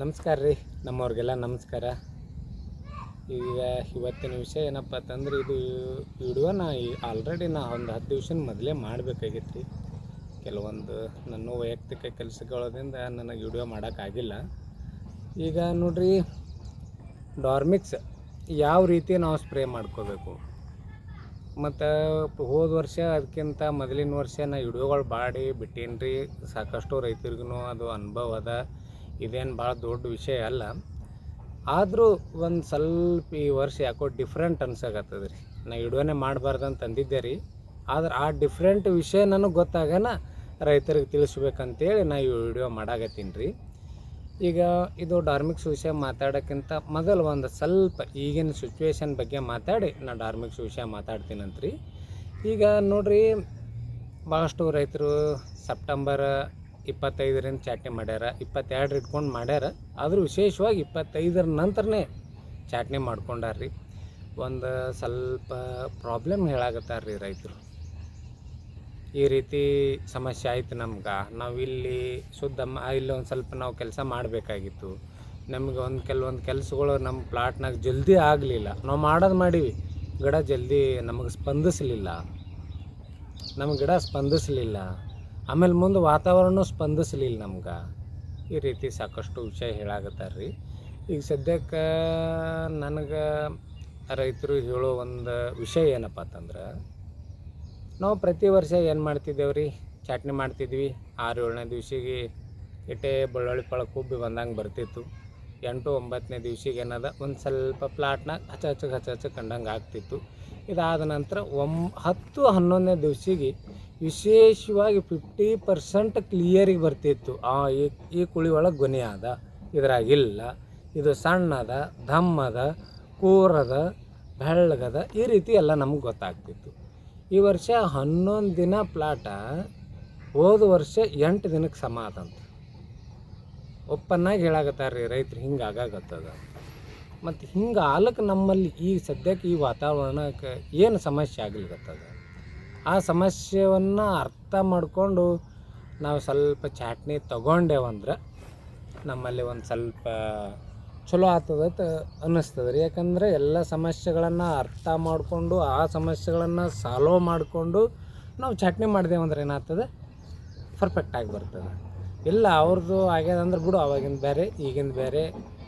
ನಮಸ್ಕಾರ ರೀ, ನಮ್ಮವ್ರಿಗೆಲ್ಲ ನಮಸ್ಕಾರ. ಈಗ ಇವತ್ತಿನ ವಿಷಯ ಏನಪ್ಪ ಅಂತಂದ್ರೆ, ಇದು ವಿಡಿಯೋ ನಾ ಆಲ್ರೆಡಿ ನಾ ಒಂದು ಹತ್ತು ದಿವ್ಸನ ಮೊದಲೇ ಮಾಡಬೇಕಾಗಿತ್ತು ಕೆಲವೊಂದು ನನ್ನ ವೈಯಕ್ತಿಕ ಕೆಲಸಗಳದಿಂದ ನನಗೆ ವಿಡಿಯೋ ಮಾಡೋಕ್ಕಾಗಿಲ್ಲ ಈಗ ನೋಡ್ರಿ ಡಾರ್ಮಿಕ್ಸ್ ಯಾವ ರೀತಿ ನಾವು ಸ್ಪ್ರೇ ಮಾಡ್ಕೋಬೇಕು? ಮತ್ತು ಹೋದ ವರ್ಷ ಅದಕ್ಕಿಂತ ಮೊದಲಿನ ವರ್ಷ ನಾ ವಿಡಿಯೋಗಳು ಬಾಡಿ ಬಿಟ್ಟೀನಿ ರೀ ಸಾಕಷ್ಟು ರೈತರಿಗೂ ಅದು ಅನುಭವ ಅದ. ಇದೇನು ಭಾಳ ದೊಡ್ಡ ವಿಷಯ ಅಲ್ಲ. ಆದರೂ ಒಂದು ಸ್ವಲ್ಪ ಈ ವರ್ಷ ಯಾಕೋ ಡಿಫ್ರೆಂಟ್ ಅನ್ಸಾಕತ್ತದ ರೀ ನಾ ವಿಡಿಯೋನೇ ಮಾಡಬಾರ್ದು ಅಂತ ಅಂದಿದ್ದೆ ರೀ. ಆದ್ರೆ ಆ ಡಿಫ್ರೆಂಟ್ ವಿಷಯ ನನಗೆ ಗೊತ್ತಾಗನ ರೈತರಿಗೆ ತಿಳಿಸ್ಬೇಕಂತೇಳಿ ನಾ ಈ ವಿಡಿಯೋ ಮಾಡಾಕತ್ತೀನಿ ರೀ. ಈಗ ಇದು ಡಾರ್ಮಿಕ್ಸ್ ವಿಷಯ ಮಾತಾಡೋಕ್ಕಿಂತ ಮೊದಲು ಒಂದು ಸ್ವಲ್ಪ ಈಗಿನ ಸಿಚುವೇಶನ್ ಬಗ್ಗೆ ಮಾತಾಡಿ ನಾ ಡಾರ್ಮಿಕ್ಸ್ ವಿಷಯ ಮಾತಾಡ್ತೀನಂತ್ರಿ. ಈಗ ನೋಡ್ರಿ, ಭಾಳಷ್ಟು ರೈತರು ಸೆಪ್ಟೆಂಬರ್ ಇಪ್ಪತ್ತೈದರಿಂದ ಚಾಟ್ನಿ ಮಾಡ್ಯಾರ, ಇಪ್ಪತ್ತೆರಡು ಇಟ್ಕೊಂಡು ಮಾಡ್ಯಾರ. ಆದರೂ ವಿಶೇಷವಾಗಿ ಇಪ್ಪತ್ತೈದರ ನಂತರನೇ ಚಾಟ್ನಿ ಮಾಡ್ಕೊಂಡಾರ್ರಿ. ಒಂದು ಸ್ವಲ್ಪ ಪ್ರಾಬ್ಲಮ್ ಹೇಳಾಗತ್ತಾರ ರೀ ರೈತರು. ಈ ರೀತಿ ಸಮಸ್ಯೆ ಆಯ್ತು ನಮ್ಗೆ. ನಾವು ಇಲ್ಲಿ ಶುದ್ಧ ಇಲ್ಲಿ ಒಂದು ಸ್ವಲ್ಪ ನಾವು ಕೆಲಸ ಮಾಡಬೇಕಾಗಿತ್ತು. ನಮಗೆ ಒಂದು ಕೆಲವೊಂದು ಕೆಲಸಗಳು ನಮ್ಮ ಪ್ಲಾಟ್ನಾಗ ಜಲ್ದಿ ಆಗಲಿಲ್ಲ. ನಾವು ಮಾಡೋದು ಮಾಡೀವಿ. ಗಿಡ ಜಲ್ದಿ ನಮಗೆ ಸ್ಪಂದಿಸಲಿಲ್ಲ. ನಮ್ಮ ಗಿಡ ಸ್ಪಂದಿಸಲಿಲ್ಲ. ಆಮೇಲೆ ಮುಂದೆ ವಾತಾವರಣ ಸ್ಪಂದಿಸ್ಲಿಲ್ಲ ನಮ್ಗೆ. ಈ ರೀತಿ ಸಾಕಷ್ಟು ವಿಷಯ ಹೇಳಾಕತ್ತಾರ ರೀ ಈಗ ಸದ್ಯಕ್ಕೆ ನನಗೆ ರೈತರು ಹೇಳೋ ಒಂದು ವಿಷಯ ಏನಪ್ಪ ಅಂತಂದ್ರೆ, ನಾವು ಪ್ರತಿ ವರ್ಷ ಏನು ಮಾಡ್ತಿದ್ದೇವೆ ರೀ ಚಟ್ನಿ ಮಾಡ್ತಿದ್ವಿ. ಆರು ಏಳನೇ ದಿವ್ಸಿಗೆ ಇಟ್ಟೆ ಬೆಳ್ಳುಳ್ಳಿ ಪಳ ಕುಬ್ಬಿ ಬಂದಂಗೆ ಬರ್ತಿತ್ತು. ಎಂಟು ಒಂಬತ್ತನೇ ದಿವ್ಸಿಗೆ ಏನದ, ಒಂದು ಸ್ವಲ್ಪ ಪ್ಲಾಟ್ನಾಗ ಹಚ್ಚ ಹಚ್ಚಗೆ ಹಚ್ಚ ಹಚ್ಚ ಕಂಡಂಗೆ ಆಗ್ತಿತ್ತು. ಇದಾದ ನಂತರ ಒಮ್ ಹತ್ತು ಹನ್ನೊಂದನೇ ದಿವಸಿಗೆ ವಿಶೇಷವಾಗಿ ಫಿಫ್ಟಿ ಪರ್ಸೆಂಟ್ ಕ್ಲಿಯರಿಗೆ ಬರ್ತಿತ್ತು. ಆ, ಈ ಈ ಕುಳಿ ಒಳಗೆ ಗೊನೆ ಅದ ಇದ್ರಾಗಿಲ್ಲ. ಇದು ಸಣ್ಣದ ಧಮ್ಮದ ಕೂರದ, ಬೆಳ್ಳಗದ ಈ ರೀತಿ ಎಲ್ಲ ನಮ್ಗೆ ಗೊತ್ತಾಗ್ತಿತ್ತು. ಈ ವರ್ಷ ಹನ್ನೊಂದು ದಿನ ಪ್ಲಾಟ ಹೋದ ವರ್ಷ ಎಂಟು ದಿನಕ್ಕೆ ಸಮ ಆದಂತ. ಒಪ್ಪನ್ನಾಗಿ ಹೇಳಾಗತ್ತಾರ ರೀ ರೈತರು ಹಿಂಗೆ ಆಗಾಗತ್ತದ ಮತ್ತು ಹಿಂಗೆ ಆಲಕ್ಕೆ ನಮ್ಮಲ್ಲಿ ಈ ಸದ್ಯಕ್ಕೆ ಈ ವಾತಾವರಣಕ್ಕೆ ಏನು ಸಮಸ್ಯೆ ಆಗ್ಲಿಕತ್ತದ ಆ ಸಮಸ್ಯೆಯನ್ನು ಅರ್ಥ ಮಾಡಿಕೊಂಡು ನಾವು ಸ್ವಲ್ಪ ಚಾಟ್ನಿ ತೊಗೊಂಡೇವಂದ್ರೆ ನಮ್ಮಲ್ಲಿ ಒಂದು ಸ್ವಲ್ಪ ಚಲೋ ಆಗ್ತದತ್ತ ಅನ್ನಿಸ್ತದೆ ರೀ ಯಾಕಂದರೆ ಎಲ್ಲ ಸಮಸ್ಯೆಗಳನ್ನು ಅರ್ಥ ಮಾಡಿಕೊಂಡು ಆ ಸಮಸ್ಯೆಗಳನ್ನು ಸಾಲ್ವ್ ಮಾಡಿಕೊಂಡು ನಾವು ಚಟ್ನಿ ಮಾಡಿದೆವಂದ್ರೆ ಏನಾಗ್ತದೆ? ಪರ್ಫೆಕ್ಟಾಗಿ ಬರ್ತದೆ. ಇಲ್ಲ ಅವ್ರದ್ದು ಆಗ್ಯದಂದ್ರೆ ಬಿಡು, ಅವಾಗಿಂದ ಬೇರೆ ಈಗಿಂದ ಬೇರೆ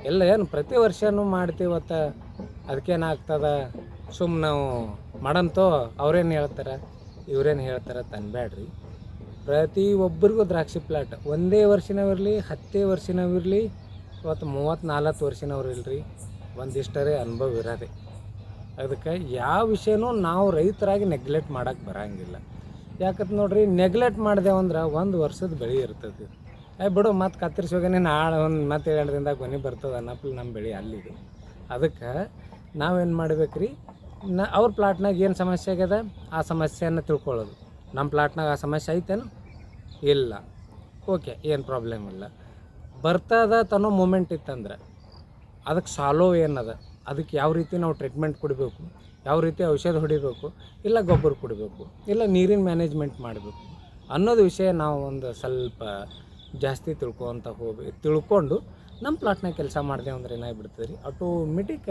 ಎಲ್ಲ ಏನು ಪ್ರತಿ ವರ್ಷವೂ ಮಾಡ್ತೀವತ್ತ ಅದಕ್ಕೇನಾಗ್ತದ ಸುಮ್ಮ ನಾವು ಮಾಡಂತೋ ಅವ್ರೇನು ಹೇಳ್ತಾರೆ? ಇವ್ರೇನು ಹೇಳ್ತಾರೆ ತನ್ಬೇಡ್ರಿ ಪ್ರತಿ ಒಬ್ಬರಿಗೂ ದ್ರಾಕ್ಷಿ ಪ್ಲಾಟ್. ಒಂದೇ ವರ್ಷನವಿರಲಿ ಹತ್ತೇ ವರ್ಷನವಿರಲಿ ಇವತ್ತು ಮೂವತ್ತು ನಾಲ್ಕು ವರ್ಷನವ್ರು ಇಲ್ರಿ. ಒಂದಿಷ್ಟರೇ ಅನುಭವ ಇರೋದೆ. ಅದಕ್ಕೆ ಯಾವ ವಿಷಯನೂ ನಾವು ರೈತರಾಗಿ ನೆಗ್ಲೆಕ್ಟ್ ಮಾಡೋಕ್ಕೆ ಬರಂಗಿಲ್ಲ. ಯಾಕಂತ ನೋಡ್ರಿ ನೆಗ್ಲೆಕ್ಟ್ ಮಾಡ್ದೇವಂದ್ರೆ ಒಂದು ವರ್ಷದ ಬೆಳೆ ಇರ್ತದೆ. ಏ, ಬಿಡು, ಮತ್ತೆ ಕತ್ತರಿಸಿ ಹೋಗೇನೆ. ನಾಳೆ ಒಂದು ಮತ್ತೆ ಎರಡು ದಿನದಾಗ ಕೊನೆ ಬರ್ತದೆ ಅನ್ನಪ್ಲಿ ನಮ್ಮ ಬೆಳೆ ಅಲ್ಲಿಗೆ ಅದಕ್ಕೆ ನಾವೇನು ಮಾಡ್ಬೇಕ್ರಿ? ನ, ಅವ್ರ ಪ್ಲಾಟ್ನಾಗ ಏನು ಸಮಸ್ಯೆ ಆಗ್ಯದ? ಆ ಸಮಸ್ಯೆಯನ್ನು ತಿಳ್ಕೊಳ್ಳೋದು. ನಮ್ಮ ಪ್ಲಾಟ್ನಾಗ ಆ ಸಮಸ್ಯೆ ಐತೇನು? ಇಲ್ಲ. ಓಕೆ, ಏನು ಪ್ರಾಬ್ಲಮ್ ಇಲ್ಲ. ಬರ್ತದ ತನೋ ಮೂಮೆಂಟ್ ಇತ್ತಂದ್ರೆ ಅದಕ್ಕೆ ಸಾಲೋ ಏನದ? ಅದಕ್ಕೆ ಯಾವ ರೀತಿ ನಾವು ಟ್ರೀಟ್ಮೆಂಟ್ ಕೊಡಬೇಕು? ಯಾವ ರೀತಿ ಔಷಧ ಹೊಡಿಬೇಕು? ಇಲ್ಲ ಗೊಬ್ಬರ ಕೊಡಬೇಕು? ಇಲ್ಲ ನೀರಿನ ಮ್ಯಾನೇಜ್ಮೆಂಟ್ ಮಾಡಬೇಕು? ಅನ್ನೋದು ವಿಷಯ ನಾವು ಒಂದು ಸ್ವಲ್ಪ ಜಾಸ್ತಿ ತಿಳ್ಕೊತ ಹೋಗಿ, ತಿಳ್ಕೊಂಡು ನಮ್ಮ ಪ್ಲಾಟ್ನಾಗ ಕೆಲಸ ಮಾಡಿದೆ ಅಂದ್ರೆ ಏನಾಗ್ಬಿಡ್ತದೆ ರೀ ಆಟೋಮೆಟಿಕ್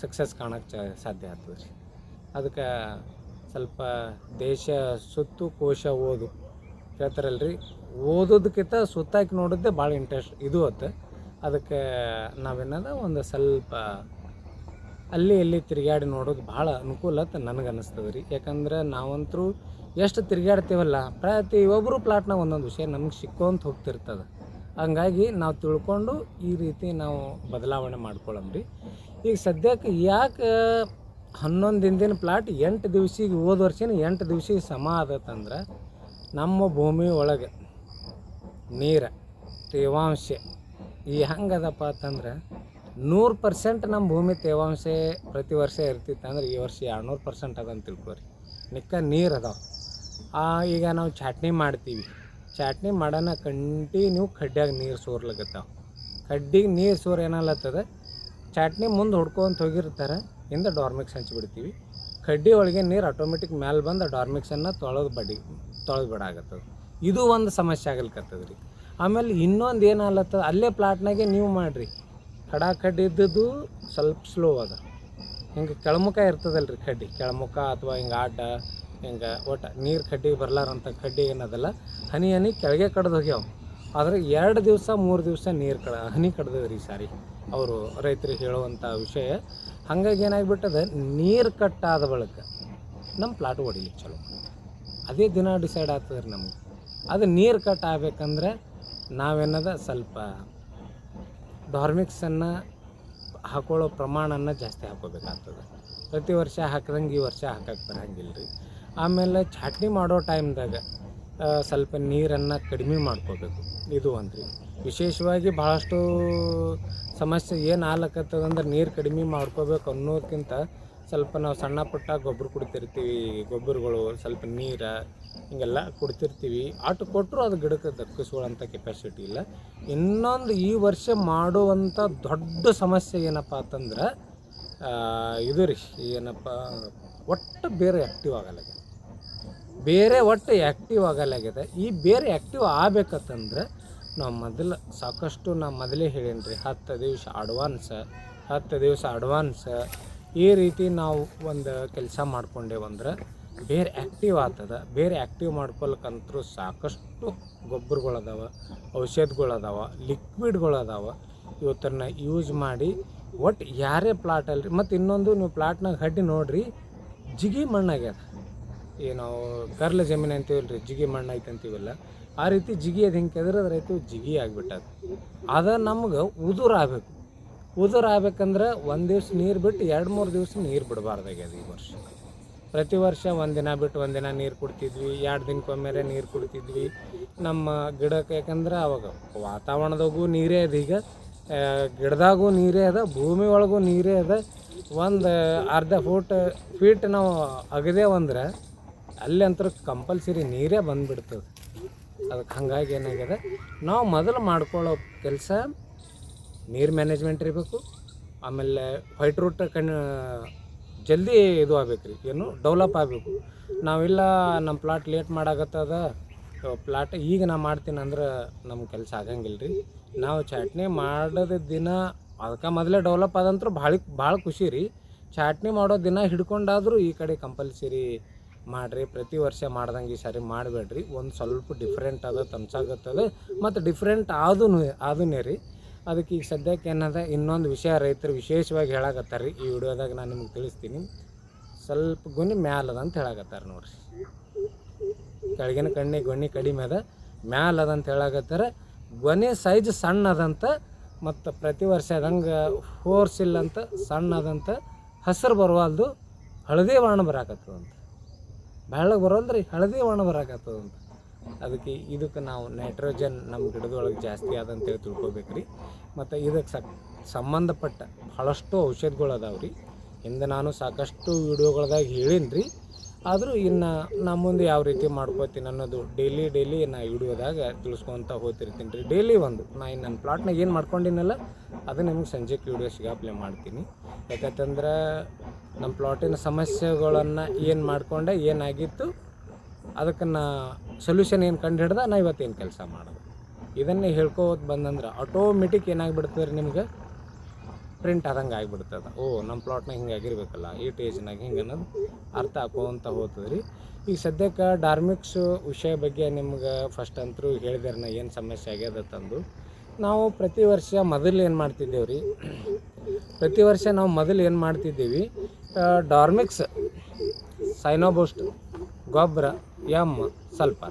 ಸಕ್ಸಸ್ ಕಾಣಕ್ಕೆ ಚ, ಸಾಧ್ಯ ಆಗ್ತದೆ ರೀ ಅದಕ್ಕೆ ಸ್ವಲ್ಪ ದೇಶ ಸುತ್ತು ಕೋಶ ಓದು. ಹೇಳ್ತಾರಲ್ರಿ ಓದೋದಕ್ಕಿಂತ ಸುತ್ತಾಕಿ ನೋಡೋದೇ ಭಾಳ ಇಂಟ್ರೆಸ್ಟ್ ಇದು ಅತ್ತ ಅದಕ್ಕೆ ನಾವೇನದ ಒಂದು ಸ್ವಲ್ಪ ಅಲ್ಲಿ ಇಲ್ಲಿ ತಿರುಗಾಡಿ ನೋಡೋದು ಭಾಳ ಅನುಕೂಲ ಅಂತ ನನಗೆ ಅನ್ನಿಸ್ತದೆ ರೀ. ಯಾಕಂದ್ರೆ ನಾವಂತರೂ ಎಷ್ಟು ತಿರುಗಾಡ್ತೀವಲ್ಲ ಪ್ರತಿ ಒಬ್ಬರು ಪ್ಲಾಟ್ನಾಗ ಒಂದೊಂದು ವಿಷಯ ನಮ್ಗೆ ಸಿಕ್ಕೋಂತ ಹೋಗ್ತಿರ್ತದೆ. ಹಂಗಾಗಿ ನಾವು ತಿಳ್ಕೊಂಡು ಈ ರೀತಿ ನಾವು ಬದಲಾವಣೆ ಮಾಡ್ಕೊಳ್ಳಮ್ರಿ ಈಗ ಸದ್ಯಕ್ಕೆ ಯಾಕೆ ಹನ್ನೊಂದು ದಿನದಿನ ಪ್ಲಾಟ್ ಎಂಟು ದಿವ್ಸಿಗೆ, ಹೋದ ವರ್ಷನ ಎಂಟು ದಿವ್ಸಿಗೆ ಸಮ ಆದತ್ತಂದ್ರೆ ನಮ್ಮ ಭೂಮಿ ಒಳಗೆ ನೀರು, ತೇವಾಂಶ ಈ ಹೆಂಗದಪ್ಪ ಅಂತಂದ್ರೆ ನೂರು ಪರ್ಸೆಂಟ್ ನಮ್ಮ ಭೂಮಿ ತೇವಾಂಶ ಪ್ರತಿ ವರ್ಷ ಇರ್ತಿತ್ತು ಅಂದ್ರೆ ಈ ವರ್ಷ ಎರಡುನೂರು ಪರ್ಸೆಂಟ್ ಅದಂತ ತಿಳ್ಕೊರಿ. ನಿಕ್ಕ ನೀರು ಅದಾವ. ಈಗ ನಾವು ಚಾಟ್ನಿ ಮಾಡ್ತೀವಿ. ಚಾಟ್ನಿ ಮಾಡೋಣ ಕಂಟಿನ್ಯೂ ಕಡ್ಡಿಯಾಗ ನೀರು ಸೋರ್ಲಕತ್ತಾವ ಕಡ್ಡಿಗೆ ನೀರು ಸೋರ್ ಏನಲ್ಲತ್ತದ ಚಾಟ್ನಿ ಮುಂದೆ ಹುಡ್ಕೊಂತ ಹೋಗಿರ್ತಾರೆ, ಹಿಂದೆ ಡಾರ್ಮಿಕ್ಸ್ ಹಂಚಿಬಿಡ್ತೀವಿ. ಕಡ್ಡಿ ಒಳಗೆ ನೀರು ಆಟೋಮೆಟಿಕ್ ಮ್ಯಾಲೆ ಬಂದು ಡಾರ್ಮಿಕ್ಸನ್ನು ತೊಳೆದು ಬಡಿ, ತೊಳೆದು ಬಿಡಾಗತ್ತದ ಇದು ಒಂದು ಸಮಸ್ಯೆ ಆಗ್ಲಿಕತ್ತದ ರೀ ಆಮೇಲೆ ಇನ್ನೊಂದು ಏನಾಗ್ಲತ್ತದ ಅಲ್ಲೇ ಪ್ಲಾಟ್ನಾಗೆ ನೀವು ಮಾಡಿರಿ. ಕಡ ಕಡ್ಡಿ ಇದ್ದದ್ದು ಸ್ವಲ್ಪ ಸ್ಲೋ ಅದ. ಹಿಂಗೆ ಕೆಳಮುಖ ಇರ್ತದಲ್ಲ ರೀ ಕಡ್ಡಿ. ಕೆಳಮುಖ ಅಥವಾ ಹಿಂಗೆ ಆಟ, ಹಿಂಗೆ ಒಟ್ಟು ನೀರು ಕಡ್ಡಿ ಬರ್ಲಾರಂಥ ಕಡ್ಡಿ ಏನದಲ್ಲ, ಹನಿ ಹನಿ ಕೆಳಗೆ ಕಡ್ದು ಹೋಗ್ಯಾವ. ಆದರೆ ಎರಡು ದಿವಸ, ಮೂರು ದಿವಸ ನೀರು ಕಡ, ಹನಿ ಕಡ್ದದ್ರಿ ಈ ಸಾರಿ ಅವರು ರೈತರಿಗೆ ಹೇಳುವಂಥ ವಿಷಯ. ಹಾಗಾಗಿ ಏನಾಗ್ಬಿಟ್ಟದ, ನೀರು ಕಟ್ಟಾದ ಬಳಿಕ ನಮ್ಮ ಪ್ಲಾಟ್ ಹೊಡಿಲಿಕ್ಕೆ ಚಲೋ. ಅದೇ ದಿನ ಡಿಸೈಡ್ ಆಗ್ತದ್ರಿ ನಮಗೆ. ಅದು ನೀರು ಕಟ್ ಆಗ್ಬೇಕಂದ್ರೆ ನಾವೇನದ ಸ್ವಲ್ಪ ಡಾರ್ಮಿಕ್ಸನ್ನು ಹಾಕೊಳ್ಳೋ ಪ್ರಮಾಣನ ಜಾಸ್ತಿ ಹಾಕೋಬೇಕಾಗ್ತದೆ ಪ್ರತಿ ವರ್ಷ ಹಾಕ್ದಂಗೆ ಈ ವರ್ಷ ಹಾಕಕ್ಕೆ ಬರಂಗಿಲ್ಲ ರೀ ಆಮೇಲೆ ಚಾಟ್ನಿ ಮಾಡೋ ಟೈಮ್ದಾಗ ಸ್ವಲ್ಪ ನೀರನ್ನು ಕಡಿಮೆ ಮಾಡ್ಕೋಬೇಕು. ಇದು ಒಂದು ರೀ ವಿಶೇಷವಾಗಿ ಭಾಳಷ್ಟು ಸಮಸ್ಯೆ ಏನು ಆಗ್ಲಕತ್ತದಂದ್ರೆ ನೀರು ಕಡಿಮೆ ಮಾಡ್ಕೋಬೇಕು ಅನ್ನೋದಕ್ಕಿಂತ ಸ್ವಲ್ಪ ನಾವು ಸಣ್ಣ ಪುಟ್ಟ ಗೊಬ್ಬರ ಕುಡಿತಿರ್ತೀವಿ, ಗೊಬ್ಬರಗಳು ಸ್ವಲ್ಪ ನೀರು ಹಿಂಗೆಲ್ಲ ಕೊಡ್ತಿರ್ತೀವಿ. ಆಟು ಕೊಟ್ಟರು ಅದು ಗಿಡಕ್ಕೆ ದಕ್ಕಿಸ್ಕೊಳ್ಳೋಂಥ ಕೆಪಾಸಿಟಿ ಇಲ್ಲ. ಇನ್ನೊಂದು ಈ ವರ್ಷ ಮಾಡುವಂಥ ದೊಡ್ಡ ಸಮಸ್ಯೆ ಏನಪ್ಪ ಅಂತಂದ್ರೆ ಇದು ರೀ, ಏನಪ್ಪ, ಒಟ್ಟು ಬೇರೆ ಆ್ಯಕ್ಟಿವ್ ಆಗಲಾಗಿದೆ ಬೇರೆ ಒಟ್ಟು ಆ್ಯಕ್ಟಿವ್ ಆಗಲಾಗಿದೆ ಈ ಬೇರೆ ಆ್ಯಕ್ಟಿವ್ ಆಗ್ಬೇಕಂತಂದ್ರೆ, ನಾವು ಮೊದಲು ಸಾಕಷ್ಟು ನಾ ಮೊದಲೇ ಹೇಳೀನಿ ರೀ ಹತ್ತು ದಿವಸ ಅಡ್ವಾನ್ಸ ಹತ್ತು ದಿವಸ ಅಡ್ವಾನ್ಸ್ ಈ ರೀತಿ ನಾವು ಒಂದು ಕೆಲಸ ಮಾಡ್ಕೊಂಡೇವಂದ್ರೆ ಬೇರೆ ಆ್ಯಕ್ಟಿವ್ ಆತದ ಬೇರೆ ಆ್ಯಕ್ಟಿವ್ ಮಾಡ್ಕೊಳಕ್ಕಂತರೂ ಸಾಕಷ್ಟು ಗೊಬ್ಬರಗಳದಾವ, ಔಷಧಗಳದಾವ ಲಿಕ್ವಿಡ್ಗಳದಾವ ಇವತ್ತನ್ನ ಯೂಸ್ ಮಾಡಿ ಒಟ್ಟು ಯಾರೇ ಪ್ಲಾಟ್ ಅಲ್ರಿ, ಮತ್ತು ಇನ್ನೊಂದು ನೀವು ಪ್ಲಾಟ್ನಾಗ ಹಡ್ಡಿ ನೋಡ್ರಿ, ಜಿಗಿ ಮಣ್ಣಾಗ್ಯದ. ಏನು ಕರ್ಲ ಜಮೀನು ಅಂತೀವಲ್ಲ ರೀ ಜಿಗಿ ಮಣ್ಣು ಐತೆ ಅಂತೀವಲ್ಲ ಆ ರೀತಿ ಜಿಗಿ ಅದು ಹಿಂಗೆ ಕೆದರದ ರೈತ ಜಿಗಿ ಆಗಿಬಿಟ್ಟದ. ಅದ ನಮ್ಗೆ ಉದುರಾಗಬೇಕು. ಉದುರು ಆಗ್ಬೇಕಂದ್ರೆ ಒಂದು ದಿವ್ಸ ನೀರು ಬಿಟ್ಟು ಎರಡು ಮೂರು ದಿವಸ ನೀರು ಬಿಡಬಾರ್ದಾಗ್ಯದ ಈ ವರ್ಷ. ಪ್ರತಿ ವರ್ಷ ಒಂದಿನ ಬಿಟ್ಟು ಒಂದಿನ ನೀರು ಕುಡ್ತಿದ್ವಿ, ಎರಡು ದಿನಕ್ಕೊಮ್ಮೆ ನೀರು ಕುಡಿತಿದ್ವಿ. ನಮ್ಮ ಗಿಡಕ್ಕೆ ಯಾಕಂದ್ರೆ ಅವಾಗ ವಾತಾವರಣದಾಗೂ ನೀರೇ ಅದ ಈಗ. ಗಿಡದಾಗೂ ನೀರೇ ಅದ, ಭೂಮಿ ಒಳಗೂ ನೀರೇ ಅದ. ಒಂದು ಅರ್ಧ ಫೂಟ್ ಫೀಟ್ ನಾವು ಅಗದೇವಂದ್ರೆ ಅಲ್ಲಿ ಅಂತೂ ಕಂಪಲ್ಸರಿ ನೀರೇ ಬಂದುಬಿಡ್ತದೆ. ಅದಕ್ಕೆ ಹಂಗಾಗಿ ಏನಾಗ್ಯದ? ನಾವು ಮೊದಲು ಮಾಡ್ಕೊಳ್ಳೋ ಕೆಲಸ ನೀರು ಮ್ಯಾನೇಜ್ಮೆಂಟ್ ಇರಬೇಕು, ಆಮೇಲೆ ವೈಟ್ ರೂಟ್ ಕಣ್, ಜಲ್ದಿ ಇದು ಆಗ್ಬೇಕು ರೀ ಏನು ಡೆವಲಪ್ ಆಗಬೇಕು. ನಾವಿಲ್ಲ ನಮ್ಮ ಪ್ಲಾಟ್ ಲೇಟ್ ಮಾಡಾಕತ್ತದ ಪ್ಲಾಟ್ ಈಗ ನಾ ಮಾಡ್ತೀನಿ ಅಂದ್ರೆ ನಮ್ಮ ಕೆಲಸ ಆಗಂಗಿಲ್ಲ ರೀ ನಾವು ಚಟ್ನಿ ಮಾಡೋದ ದಿನ ಅದಕ್ಕೆ ಮೊದಲೇ ಡೆವಲಪ್ ಆದಂತರೂ ಭಾಳ ಭಾಳ ಖುಷಿ ರೀ. ಚಾಟ್ನಿ ಮಾಡೋ ದಿನ ಹಿಡ್ಕೊಂಡಾದರೂ ಈ ಕಡೆ ಕಂಪಲ್ಸರಿ ಮಾಡಿರಿ, ಪ್ರತಿ ವರ್ಷ ಮಾಡ್ದಂಗೆ ಈ ಸಾರಿ ಮಾಡಬೇಡ್ರಿ. ಒಂದು ಸ್ವಲ್ಪ ಡಿಫ್ರೆಂಟ್ ಅದ ತಮ್ಸಾಗತ್ತದ ಮತ್ತು ಡಿಫ್ರೆಂಟ್ ಆದೂ ಆದೂನೇ ರೀ. ಅದಕ್ಕೆ ಈಗ ಸದ್ಯಕ್ಕೆ ಏನದ, ಇನ್ನೊಂದು ವಿಷಯ ರೈತರು ವಿಶೇಷವಾಗಿ ಹೇಳಕತ್ತಾರ ರೀ ಈ ವಿಡಿಯೋದಾಗ ನಾನು ನಿಮ್ಗೆ ತಿಳಿಸ್ತೀನಿ. ಸ್ವಲ್ಪ ಗುಣಿ ಮ್ಯಾಲದ ಅಂತ ಹೇಳಾಕತ್ತಾರ ನೋಡ್ರಿ. ಕೆಳಗಿನ ಕಣ್ಣಿ ಗೊಣ್ಣಿ ಕಡಿಮೆ ಅದ. ಮ್ಯಾಲ ಅಂತ ಹೇಳಾಕತ್ತಾರ. ಗೊನೆ ಸೈಜ್ ಸಣ್ಣ ಅದಂತ ಮತ್ತು ಪ್ರತಿ ವರ್ಷ ಅದಂಗೆ ಫೋರ್ಸ್ ಇಲ್ಲಂತ ಸಣ್ಣ ಅದಂತ ಹಸಿರು ಬರವಲ್ದು ಹಳದಿ ವರ್ಣ ಬರಾಕತ್ತದಂತ. ಬೆಳ್ಳಗೆ ಬರೋಲ್ರಿ ಹಳದಿ ವರ್ಣ ಬರಾಕತ್ತದಂತ. ಅದಕ್ಕೆ ಇದಕ್ಕೆ ನಾವು ನೈಟ್ರೋಜನ್ ನಮ್ಮ ಗಿಡದೊಳಗೆ ಜಾಸ್ತಿ ಆದಂತೇಳಿ ತಿಳ್ಕೊಬೇಕು ರೀ ಮತ್ತು ಇದಕ್ಕೆ ಸಕ್, ಸಂಬಂಧಪಟ್ಟ ಭಾಳಷ್ಟು ಔಷಧಿಗಳು ಅದಾವೆ ರೀ. ಹಿಂದೆ ನಾನು ಸಾಕಷ್ಟು ವಿಡಿಯೋಗಳ್ದಾಗ ಹೇಳೀನಿ ರೀ ಆದರೂ ಇನ್ನು ನಮ್ಮ ಮುಂದೆ ಯಾವ ರೀತಿ ಮಾಡ್ಕೋತೀನಿ ಅನ್ನೋದು ಡೈಲಿ ಡೈಲಿ ನಾ ವಿಡಿಯೋದಾಗ ತಿಳಿಸ್ಕೊತ ಹೋಗ್ತಿರ್ತೀನಿ ರೀ. ಡೈಲಿ ಒಂದು, ನಾ ಇನ್ನು ನನ್ನ ಪ್ಲಾಟ್ನಾಗ ಏನು ಮಾಡ್ಕೊಂಡಿನಲ್ಲ, ಅದು ನಿಮ್ಗೆ ಸಂಜೆಗೆ ವಿಡಿಯೋ ಸಿಗಾಪ್ಲೆ ಮಾಡ್ತೀನಿ. ಯಾಕಂತಂದ್ರೆ ನಮ್ಮ ಪ್ಲಾಟಿನ ಸಮಸ್ಯೆಗಳನ್ನು ಏನು ಮಾಡ್ಕೊಂಡೆ, ಏನಾಗಿತ್ತು, ಅದಕ್ಕೆ ನಾ ಸೊಲ್ಯೂಷನ್ ಏನು ಕಂಡು ಹಿಡ್ದ ನಾ ಇವತ್ತೇನು ಕೆಲಸ ಮಾಡೋದು. ಇದನ್ನೇ ಹೇಳ್ಕೋತ ಬಂದಂದ್ರೆ ಆಟೋಮೆಟಿಕ್ ಏನಾಗ್ಬಿಡ್ತದೆ ರೀ ನಿಮ್ಗೆ? ಪ್ರಿಂಟ್ ಆದಂಗೆ ಆಗಿಬಿಡ್ತದೆ. ಓ ನಮ್ಮ ಪ್ಲಾಟ್ನಾಗ ಹಿಂಗೆ ಆಗಿರ್ಬೇಕಲ್ಲ, ಈ ಟೇಜ್ನಾಗ ಹಿಂಗೆ ಅನ್ನೋದು ಅರ್ಥ ಹಾಕೋಂತ ಹೋಗ್ತದೆ ರೀ ಈಗ ಸದ್ಯಕ್ಕೆ ಡಾರ್ಮಿಕ್ಸ್ ವಿಷಯ ಬಗ್ಗೆ ನಿಮ್ಗೆ ಫಸ್ಟ್ ಅಂತರೂ ಹೇಳಿದಾರೆ ನಾ ಏನು ಸಮಸ್ಯೆ ಆಗ್ಯದ ತಂದು. ನಾವು ಪ್ರತಿ ವರ್ಷ ಮೊದಲು ಏನು ಮಾಡ್ತಿದ್ದೇವೆ ರೀ ಪ್ರತಿ ವರ್ಷ ನಾವು ಮೊದಲು ಏನು ಮಾಡ್ತಿದ್ದೀವಿ? ಡಾರ್ಮಿಕ್ಸ್ ಸೈನೋಬೋಸ್ಟ್ ಗೊಬ್ಬರ ಎಂ ಸ್ವಲ್ಪ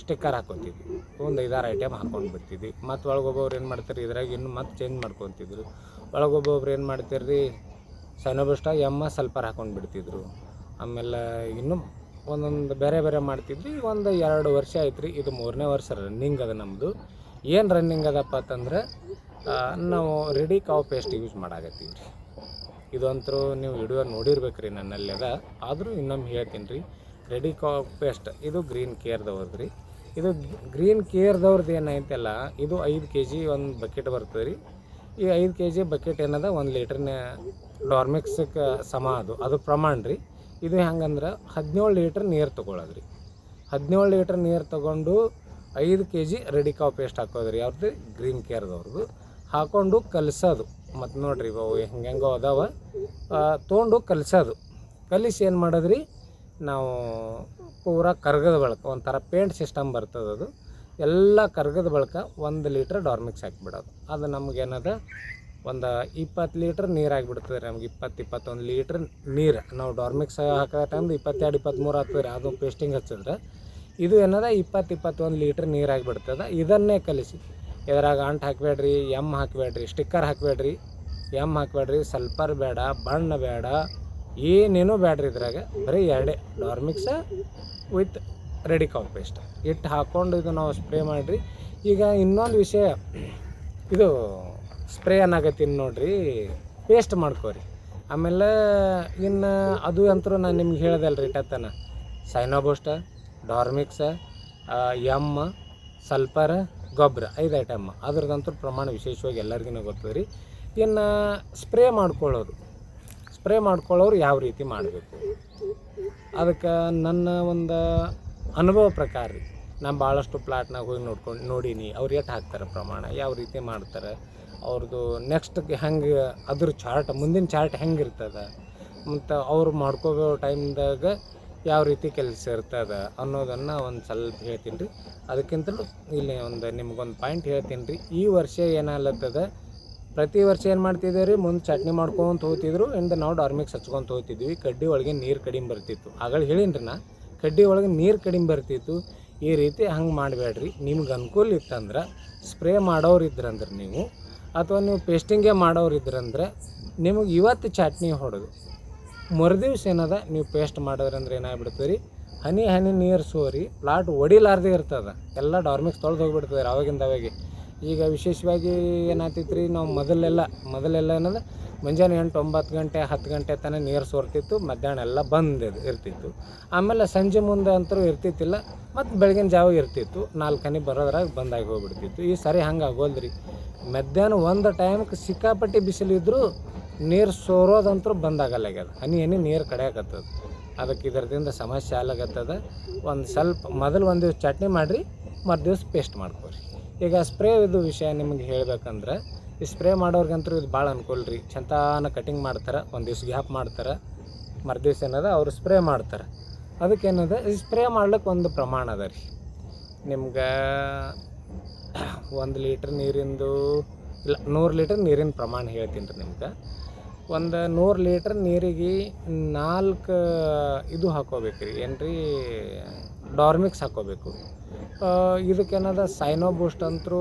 ಸ್ಟಿಕ್ಕರ್ ಹಾಕೊತಿದ್ವಿ ಒಂದು ಐದಾರು ಐಟಮ್ ಹಾಕ್ಕೊಂಡು ಬಿಡ್ತಿದ್ವಿ ಮತ್ತು ಒಳಗೊಬ್ಬೊಬ್ರು ಏನು ಮಾಡ್ತಾರೆ? ಇದ್ರಾಗ ಇನ್ನು ಮತ್ತೆ ಚೇಂಜ್ ಮಾಡ್ಕೊತಿದ್ರು. ಒಳಗೊಬ್ಬೊಬ್ರು ಏನು ಮಾಡ್ತಾರೆ ರೀ ಸೈನೋಬಸ್ಟ ಎಮ್ಮ ಸಲ್ಪರ್ ಹಾಕ್ಕೊಂಡು ಬಿಡ್ತಿದ್ರು. ಆಮೇಲೆ ಇನ್ನೂ ಒಂದೊಂದು ಬೇರೆ ಬೇರೆ ಮಾಡ್ತಿದ್ವಿ. ಒಂದು ಎರಡು ವರ್ಷ ಆಯ್ತು ರೀ ಇದು ಮೂರನೇ ವರ್ಷ ರನ್ನಿಂಗ್ ಅದ ನಮ್ಮದು ಏನು ರನ್ನಿಂಗ್ ಅದಪ್ಪ ಅಂತಂದ್ರೆ ನಾವು ರೆಡಿ ಕಾವು ಪೇಸ್ಟ್ ಯೂಸ್ ಮಾಡಾಕತ್ತೀವಿ ರೀ ಇದಂತರೂ ನೀವು ವಿಡಿಯೋ ನೋಡಿರ್ಬೇಕು ರೀ ನನ್ನಲ್ಲಿ ಅದ ಆದರೂ ಇನ್ನೊಮ್ಮೆ ಹೇಳ್ತೀನಿ ರೀ ರೆಡಿ ಕಾ ಪೇಸ್ಟ್ ಇದು ಗ್ರೀನ್ ಕೇರ್ದವ್ರದ್ದು ರೀ ಇದು ಗ್ರೀನ್ ಕೇರ್ದವ್ರದ್ದು ಏನೈತಲ್ಲ, ಇದು ಐದು ಕೆ ಜಿ ಒಂದು ಬಕೆಟ್ ಬರ್ತದೆ ರೀ ಈ ಐದು ಕೆ ಜಿ ಬಕೆಟ್ ಏನದ, ಒಂದು ಲೀಟ್ರ್ನ ಡಾರ್ಮಿಕ್ಸಕ್ಕೆ ಸಮ ಅದು. ಅದು ಪ್ರಮಾಣ ರೀ ಇದು ಹೆಂಗಂದ್ರೆ ಹದಿನೇಳು ಲೀಟ್ರ್ ನೀರು ತೊಗೊಳೋದು ರೀ ಹದಿನೇಳು ಲೀಟ್ರ್ ನೀರು ತೊಗೊಂಡು ಐದು ಕೆ ಜಿ ರೆಡಿ ಕಾವ್ ಪೇಸ್ಟ್ ಹಾಕೋದ್ರಿ. ಅವ್ರದ್ದು ಗ್ರೀನ್ ಕೇರ್ದವ್ರದ್ದು. ಹಾಕೊಂಡು ಕಲಸೋದು. ಮತ್ತು ನೋಡ್ರಿ ಇವು ಹೆಂಗೆಂಗೋ ಅದಾವ. ತೊಗೊಂಡು ಕಲಸೋದು. ಕಲಿಸಿ ಏನು ಮಾಡೋದ್ರಿ? ನಾವು ಪೂರ ಕರ್ಗದ ಬಳಿಕ, ಒಂಥರ ಪೇಂಟ್ ಸಿಸ್ಟಮ್ ಬರ್ತದೆ ಅದು. ಎಲ್ಲ ಕರ್ಗದ ಬಳಿಕ ಒಂದು ಲೀಟ್ರ್ ಡಾರ್ಮಿಕ್ಸ್ ಹಾಕಿಬಿಡೋದು. ಅದು ನಮಗೇನದ? ಒಂದು ಇಪ್ಪತ್ತು ಲೀಟ್ರ್ ನೀರು ಆಗಿಬಿಡ್ತದೆ ರೀ ನಮ್ಗೆ. ಇಪ್ಪತ್ತು, ಇಪ್ಪತ್ತೊಂದು ಲೀಟ್ರ್ ನೀರು. ನಾವು ಡಾರ್ಮಿಕ್ಸ್ ಹಾಕೋ ಟೈಮ್ದು ಇಪ್ಪತ್ತೆರಡು, ಇಪ್ಪತ್ತ್ಮೂರು ಆಗ್ತದೆ ರೀ. ಅದು ಪೇಸ್ಟಿಂಗ್ ಹಚ್ಚಿದ್ರೆ. ಇದು ಏನದ? ಇಪ್ಪತ್ತು, ಇಪ್ಪತ್ತೊಂದು ಲೀಟ್ರ್ ನೀರು ಆಗಿಬಿಡ್ತದೆ. ಇದನ್ನೇ ಕಲಿಸಿ. ಇದ್ರಾಗ ಅಂಟು ಹಾಕಬೇಡ್ರಿ ಎಂ ಹಾಕಬೇಡ್ರಿ ಸ್ಟಿಕ್ಕರ್ ಹಾಕಬೇಡ್ರಿ ಎಂ ಹಾಕಬೇಡ್ರಿ. ಸಲ್ಪರ್ ಬೇಡ, ಬಣ್ಣ ಬೇಡ ಏನೇನೂ ಬೇಡ್ರಿ ಇದ್ರಾಗ, ಬರೀ ಎರಡೇ. ಡಾರ್ಮಿಕ್ಸ ವಿತ್ ರೆಡಿ ಕಾವ್ ಪೇಸ್ಟ್ ಇಟ್ಟು ಹಾಕ್ಕೊಂಡು ಇದು ನಾವು ಸ್ಪ್ರೇ ಮಾಡಿರಿ. ಈಗ ಇನ್ನೊಂದು ವಿಷಯ, ಇದು ಸ್ಪ್ರೇ ಏನಾಗತ್ತೀನಿ ನೋಡಿರಿ ಪೇಸ್ಟ್ ಮಾಡ್ಕೋರಿ. ಆಮೇಲೆ ಇನ್ನು ಅದು ಅಂತರೂ ನಾನು ನಿಮ್ಗೆ ಹೇಳ್ದಲ್ಲ ರೀ ಟತ್ತನ ಸೈನೋಬೋಸ್ಟ ಡಾರ್ಮಿಕ್ಸ ಎಂ ಸಲ್ಫರ್ ಗೊಬ್ಬರ ಐದು ಐಟಮ್ ಅದ್ರದಂತೂ ಪ್ರಮಾಣ ವಿಶೇಷವಾಗಿ ಎಲ್ಲರಿಗೂ ಗೊತ್ತದ ರೀ ಇನ್ನು ಸ್ಪ್ರೇ ಮಾಡ್ಕೊಳ್ಳೋದು. ಸ್ಪ್ರೇ ಮಾಡ್ಕೊಳ್ಳೋರು ಯಾವ ರೀತಿ ಮಾಡಬೇಕು? ಅದಕ್ಕೆ ನನ್ನ ಒಂದು ಅನುಭವ ಪ್ರಕಾರ ರೀ. ನಾನು ಭಾಳಷ್ಟು ಪ್ಲಾಟ್ನಾಗ ಹೋಗಿ ನೋಡ್ಕೊಂಡು ನೋಡೀನಿ. ಅವ್ರು ಎಷ್ಟು ಹಾಕ್ತಾರೆ ಪ್ರಮಾಣ, ಯಾವ ರೀತಿ ಮಾಡ್ತಾರೆ ಅವ್ರದ್ದು ನೆಕ್ಸ್ಟ್ ಹೆಂಗೆ ಅದ್ರ ಚಾರ್ಟ್, ಮುಂದಿನ ಚಾರ್ಟ್ ಹೆಂಗೆ ಇರ್ತದೆ, ಮತ್ತು ಅವ್ರು ಮಾಡ್ಕೋಬೋ ಟೈಮ್ದಾಗ ಯಾವ ರೀತಿ ಕೆಲಸ ಇರ್ತದೆ ಅನ್ನೋದನ್ನು ಒಂದು ಸ್ವಲ್ಪ ಹೇಳ್ತೀನಿ ರೀ. ಅದಕ್ಕಿಂತಲೂ ಇಲ್ಲಿ ಒಂದು ನಿಮ್ಗೊಂದು ಪಾಯಿಂಟ್ ಹೇಳ್ತೀನಿ ರೀ. ಈ ವರ್ಷ ಏನಾಗ್ಲತ್ತದ? ಪ್ರತಿ ವರ್ಷ ಏನು ಮಾಡ್ತಿದ್ದೇವೆ ರೀ ಮುಂದೆ ಚಟ್ನಿ ಮಾಡ್ಕೊಂತ ಹೋಗ್ತಿದ್ರು ಇಂದ ನಾವು ಡಾರ್ಮಿಕ್ಸ್ ಹಚ್ಕೊಂತ ಹೋಗ್ತಿದ್ವಿ. ಕಡ್ಡಿ ಒಳಗೆ ನೀರು ಕಡಿಮೆ ಬರ್ತಿತ್ತು. ಆಗಳು ಹೇಳೀನಿ ರೀ ನಾ, ಕಡ್ಡಿ ಒಳಗೆ ನೀರು ಕಡಿಮೆ ಬರ್ತಿತ್ತು. ಈ ರೀತಿ ಹಂಗೆ ಮಾಡಬೇಡ್ರಿ ನಿಮ್ಗೆ ಅನುಕೂಲ ಇತ್ತಂದ್ರೆ ಸ್ಪ್ರೇ ಮಾಡೋರು ಇದ್ರಂದ್ರೆ ನೀವು, ಅಥವಾ ನೀವು ಪೇಸ್ಟಿಂಗೇ ಮಾಡೋರು ಇದ್ರಂದ್ರೆ ನಿಮಗೆ ಇವತ್ತು ಚಟ್ನಿ ಹೊಡೆದು ಮರುದಿವ್ಸ ಏನದ, ನೀವು ಪೇಸ್ಟ್ ಮಾಡೋದ್ರಂದ್ರೆ ಏನಾಗ್ಬಿಡ್ತದೆ ರೀ ಹನಿ ಹನಿ ನೀರು ಸೋರಿ, ಪ್ಲಾಟ್ ಒಡಿಲಾರ್ದೇ ಇರ್ತದೆ. ಎಲ್ಲ ಡಾರ್ಮಿಕ್ಸ್ ತೊಳೆದು ಹೋಗ್ಬಿಡ್ತದೆ ಅವಾಗಿಂದ ಅವಾಗೆ ಈಗ ವಿಶೇಷವಾಗಿ ಏನಾಗ್ತಿತ್ತು ರೀ ನಾವು ಮೊದಲೆಲ್ಲ ಮೊದಲೆಲ್ಲ ಏನಂದ್ರೆ ಮುಂಜಾನೆ ಎಂಟು, ಒಂಬತ್ತು ಗಂಟೆ, ಹತ್ತು ಗಂಟೆ ತನಕ ನೀರು ಸೋರ್ತಿತ್ತು, ಮಧ್ಯಾಹ್ನ ಎಲ್ಲ ಬಂದ್ ಇರ್ತಿತ್ತು. ಆಮೇಲೆ ಸಂಜೆ ಮುಂದೆ ಅಂತರೂ ಇರ್ತಿತ್ತಿಲ್ಲ, ಮತ್ತು ಬೆಳಗಿನ ಜಾವ ಇರ್ತಿತ್ತು ನಾಲ್ಕು ಹನಿ ಬರೋದ್ರಾಗ ಬಂದಾಗಿ ಹೋಗ್ಬಿಡ್ತಿತ್ತು. ಈ ಸರಿ ಹಂಗೆ ಆಗೋಲ್ದ್ರಿ ಮಧ್ಯಾಹ್ನ ಒಂದು ಟೈಮ್ಗೆ ಸಿಕ್ಕಾಪಟ್ಟಿ ಬಿಸಿಲಿದ್ದರೂ ನೀರು ಸೋರೋದಂತರೂ ಬಂದಾಗಲ್ಲಾಗ್ಯದ ಹನಿ ಹನಿ ನೀರು ಕಡಿಯಾಕತ್ತದ. ಅದಕ್ಕೆ ಇದರದಿಂದ ಸಮಸ್ಯೆ ಆಗ್ಲಾಗತ್ತದ ಒಂದು ಸ್ವಲ್ಪ, ಮೊದಲು ಒಂದು ದಿವ್ಸ ಚಟ್ನಿ ಮಾಡಿರಿ, ಮರು ದಿವ್ಸ ಪೇಸ್ಟ್ ಮಾಡ್ಕೊರಿ. ಈಗ ಸ್ಪ್ರೇ ಇದು ವಿಷಯ ನಿಮ್ಗೆ ಹೇಳ್ಬೇಕಂದ್ರೆ, ಈ ಸ್ಪ್ರೇ ಮಾಡೋರ್ಗಂತೂ ಇದು ಭಾಳ ಅನುಕೂಲ ರೀ ಚಂತಾನ ಕಟಿಂಗ್ ಮಾಡ್ತಾರೆ, ಒಂದು ದಿವ್ಸ ಗ್ಯಾಪ್ ಮಾಡ್ತಾರೆ, ಮರುದಿವ್ಸ ಏನದ ಅವರು ಸ್ಪ್ರೇ ಮಾಡ್ತಾರೆ. ಅದಕ್ಕೇನದ ಈ ಸ್ಪ್ರೇ ಮಾಡ್ಲಿಕ್ಕೆ ಒಂದು ಪ್ರಮಾಣ ಅದ ರೀ. ನಿಮ್ಗೆ ಒಂದು ಲೀಟ್ರ್ ನೀರಿಂದು, ಇಲ್ಲ, ನೂರು ಲೀಟ್ರ್ ನೀರಿನ ಪ್ರಮಾಣ ಹೇಳ್ತೀನಿ ರೀ ನಿಮ್ಗೆ. ಒಂದು ನೂರು ಲೀಟ್ರ್ ನೀರಿಗೆ ನಾಲ್ಕು ಇದು ಹಾಕೋಬೇಕು ರೀ ಏನು ರೀ ಡಾರ್ಮಿಕ್ಸ್ ಹಾಕೋಬೇಕು. ಇದಕ್ಕೇನದ? ಸೈನೋ ಬೂಸ್ಟ್ ಅಂತರೂ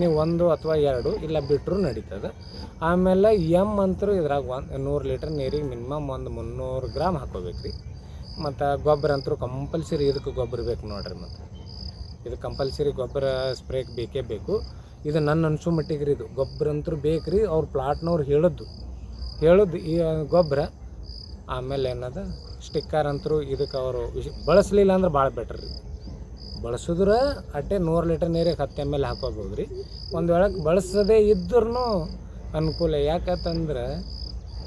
ನೀವು ಒಂದು ಅಥವಾ ಎರಡು, ಇಲ್ಲ ಬಿಟ್ಟರೂ ನಡೀತದೆ. ಆಮೇಲೆ ಎಂ ಅಂತರೂ ಇದ್ರಾಗ ಒಂದು ನೂರು ಲೀಟ್ರ್ ನೀರಿಗೆ ಮಿನಿಮಮ್ ಒಂದು ಮುನ್ನೂರು ಗ್ರಾಮ್ ಹಾಕೋಬೇಕು ರೀ. ಮತ್ತು ಗೊಬ್ಬರ ಅಂತರೂ ಕಂಪಲ್ಸರಿ ಇದಕ್ಕೆ ಗೊಬ್ಬರ ಬೇಕು ನೋಡ್ರಿ ಮತ್ತು. ಇದು ಕಂಪಲ್ಸರಿ ಗೊಬ್ಬರ ಸ್ಪ್ರೇಗೆ ಬೇಕೇ ಬೇಕು. ಇದು ನನ್ನ ಅನ್ಸೋ ಮಟ್ಟಿಗೆ ರೀ ಇದು. ಗೊಬ್ಬರ ಅಂತರೂ ಬೇಕು ರೀ, ಅವ್ರ ಪ್ಲಾಟ್ನವ್ರು ಹೇಳದ್ದು. ಹೇಳದ್ದು ಈ ಗೊಬ್ಬರ ಆಮೇಲೆ ಏನದ ಸ್ಟಿಕ್ಕರ್ ಅಂತರೂ ಇದಕ್ಕೆ ಅವರು ವಿಶ್, ಬಳಸಲಿಲ್ಲ ಅಂದ್ರೆ ಭಾಳ ಬೆಟ್ರ್ ರೀ. ಬಳಸಿದ್ರೆ ಅಟ್ಟೆ ನೂರು ಲೀಟರ್ ನೀರಿಗೆ ಹತ್ತು ಎಂ ಎಲ್ ಹಾಕೋಬೋದು ರೀ ಒಂದು ವೇಳೆ ಬಳಸದೇ ಇದ್ದರೂ ಅನುಕೂಲ. ಯಾಕಂತಂದ್ರೆ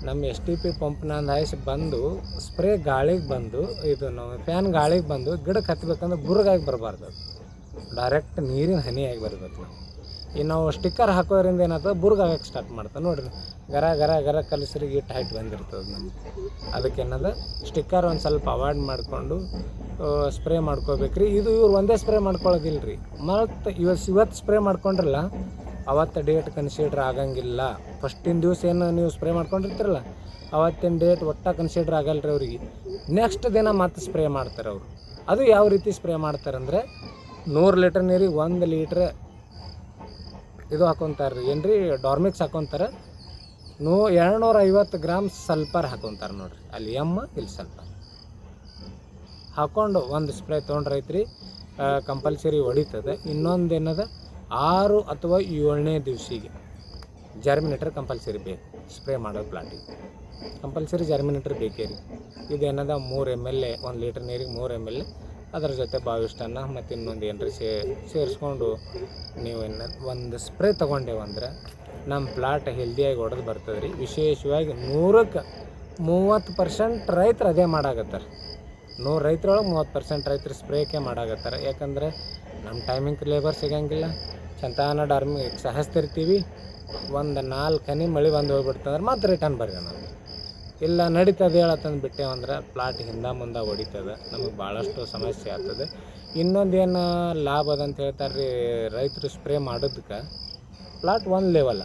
ನಮ್ಮ ಎಸ್ ಟಿ ಪಿ ಪಂಪ್ನಂದು ಹಾಯಿಸಿ ಬಂದು ಸ್ಪ್ರೇ ಗಾಳಿಗೆ ಬಂದು, ಇದು ಫ್ಯಾನ್ ಗಾಳಿಗೆ ಬಂದು ಗಿಡಕ್ಕೆ ಹತ್ಬೇಕಂದ್ರೆ ಬುರುಗಾಗಿ ಬರಬಾರ್ದು. ಡೈರೆಕ್ಟ್ ನೀರಿನ ಹನಿಯಾಗಿ ಬರಬೇಕು ಇನ್ನು ನಾವು ಸ್ಟಿಕ್ಕರ್ ಹಾಕೋದ್ರಿಂದ ಏನಾಗ್ತದೆ? ಬುರ್ಗ್ ಆಗಕ್ಕೆ ಸ್ಟಾರ್ಟ್ ಮಾಡ್ತದೆ. ನೋಡಿರಿ, ಗರ ಗರ ಗರ ಕಲಿಸ್ರಿಗೆ ಇಟ್ಟು ಹೈಟ್ ಬಂದಿರ್ತದೆ ನಮ್ಗೆ ಅದಕ್ಕೆ ಏನದ? ಸ್ಟಿಕ್ಕರ್ ಒಂದು ಸ್ವಲ್ಪ ಅವಾಯ್ಡ್ ಮಾಡಿಕೊಂಡು ಸ್ಪ್ರೇ ಮಾಡ್ಕೋಬೇಕ್ರಿ. ಇದು ಇವ್ರು ಒಂದೇ ಸ್ಪ್ರೇ ಮಾಡ್ಕೊಳ್ಳೋದಿಲ್ಲ ರೀ ಮತ್ತು ಇವತ್ತು ಇವತ್ತು ಸ್ಪ್ರೇ ಮಾಡ್ಕೊಂಡ್ರಲ್ಲ ಅವತ್ತು ಡೇಟ್ ಕನ್ಸಿಡರ್ ಆಗಂಗಿಲ್ಲ. ಫಸ್ಟಿನ ದಿವಸ ಏನು ನೀವು ಸ್ಪ್ರೇ ಮಾಡ್ಕೊಂಡಿರ್ತೀರಲ್ಲ, ಅವತ್ತಿನ ಡೇಟ್ ಒಟ್ಟ ಕನ್ಸಿಡರ್ ಆಗಲ್ಲ ರೀ ಅವ್ರಿಗೆ. ನೆಕ್ಸ್ಟ್ ದಿನ ಮತ್ತೆ ಸ್ಪ್ರೇ ಮಾಡ್ತಾರೆ ಅವರು. ಅದು ಯಾವ ರೀತಿ ಸ್ಪ್ರೇ ಮಾಡ್ತಾರೆ ಅಂದರೆ ನೂರು ಲೀಟ್ರ್ ನೀರಿಗೆ ಒಂದು ಲೀಟ್ರ್ ಇದು ಹಾಕೊತಾರೆ ಏನು ರೀ ಡಾರ್ಮಿಕ್ಸ್ ಹಾಕೊತಾರೆ. ನೂ ಎರಡುನೂರ ಐವತ್ತು ಗ್ರಾಮ್ ಸಲ್ಪರ್ ಹಾಕೊತಾರೆ ನೋಡ್ರಿ. ಅಲ್ಲಿ ಎಮ್ಮ ಇಲ್ಲಿ ಸಲ್ಪರ್ ಹಾಕ್ಕೊಂಡು ಒಂದು ಸ್ಪ್ರೇ ತೊಗೊಂಡ್ರೈತ್ರಿ ಕಂಪಲ್ಸರಿ ಹೊಡಿತದೆ. ಇನ್ನೊಂದು ಏನದ? ಆರು ಅಥವಾ ಏಳನೇ ದಿವಸಿಗೆ ಜರ್ಮಿನೇಟರ್ ಕಂಪಲ್ಸರಿ ಬೇಕು ಸ್ಪ್ರೇ ಮಾಡೋ ಪ್ಲಾಂಟಿಗೆ ಕಂಪಲ್ಸರಿ ಜರ್ಮಿನೇಟರ್ ಬೇಕೇ ರೀ. ಇದೇನದ? ಮೂರು ಎಂ ಎಲ್ ಎ ಒಂದು ಲೀಟ್ರ್ ನೀರಿಗೆ ಮೂರು ಎಂ ಎಲ್ ಎ ಅದ್ರ ಜೊತೆ ಬಾವಿಷ್ಟನ್ನ ಮತ್ತು ಇನ್ನೊಂದು ಏನ್ರಿ ಸೇರಿಸ್ಕೊಂಡು ನೀವು ಏನು ಒಂದು ಸ್ಪ್ರೇ ತೊಗೊಂಡೇವಂದ್ರೆ ನಮ್ಮ ಪ್ಲಾಟ್ ಹೆಲ್ದಿಯಾಗಿ ಹೊಡೆದು ಬರ್ತದೆ ರೀ ವಿಶೇಷವಾಗಿ ನೂರಕ್ಕೆ ಮೂವತ್ತು ಪರ್ಸೆಂಟ್ ರೈತರು ಅದೇ ಮಾಡಾಕತ್ತಾರೆ. ನೂರು ರೈತರೊಳಗೆ ಮೂವತ್ತು ಪರ್ಸೆಂಟ್ ರೈತರು ಸ್ಪ್ರೇಕೆ ಮಾಡಾಕತ್ತಾರ. ಯಾಕಂದ್ರೆ ನಮ್ಮ ಟೈಮಿಂಗ್ ಲೇಬರ್ ಸಿಗಂಗಿಲ್ಲ. ಚಂತಾನ ಡಾರ್ಮಿ ಸಹಸ್ತಿರ್ತೀವಿ. ಒಂದು ನಾಲ್ಕು ಮಳೆ ಬಂದು ಹೋಗ್ಬಿಡ್ತಂದ್ರೆ ಮತ್ತೆ ರಿಟರ್ನ್ ಬರ್ರಿ ನಾವು. ಇಲ್ಲ ನಡೀತದೆ ಹೇಳತ್ತಂದು ಬಿಟ್ಟೇವಂದ್ರೆ ಪ್ಲಾಟ್ ಹಿಂದೆ ಮುಂದೆ ಹೊಡಿತದೆ. ನಮಗೆ ಭಾಳಷ್ಟು ಸಮಸ್ಯೆ ಆಗ್ತದೆ. ಇನ್ನೊಂದೇನು ಲಾಭ ಅದ ಅಂತ ಹೇಳ್ತಾರೆ ರೀ ರೈತರು ಸ್ಪ್ರೇ ಮಾಡೋದಕ್ಕೆ ಪ್ಲಾಟ್ ಒಂದು ಲೆವೆಲ್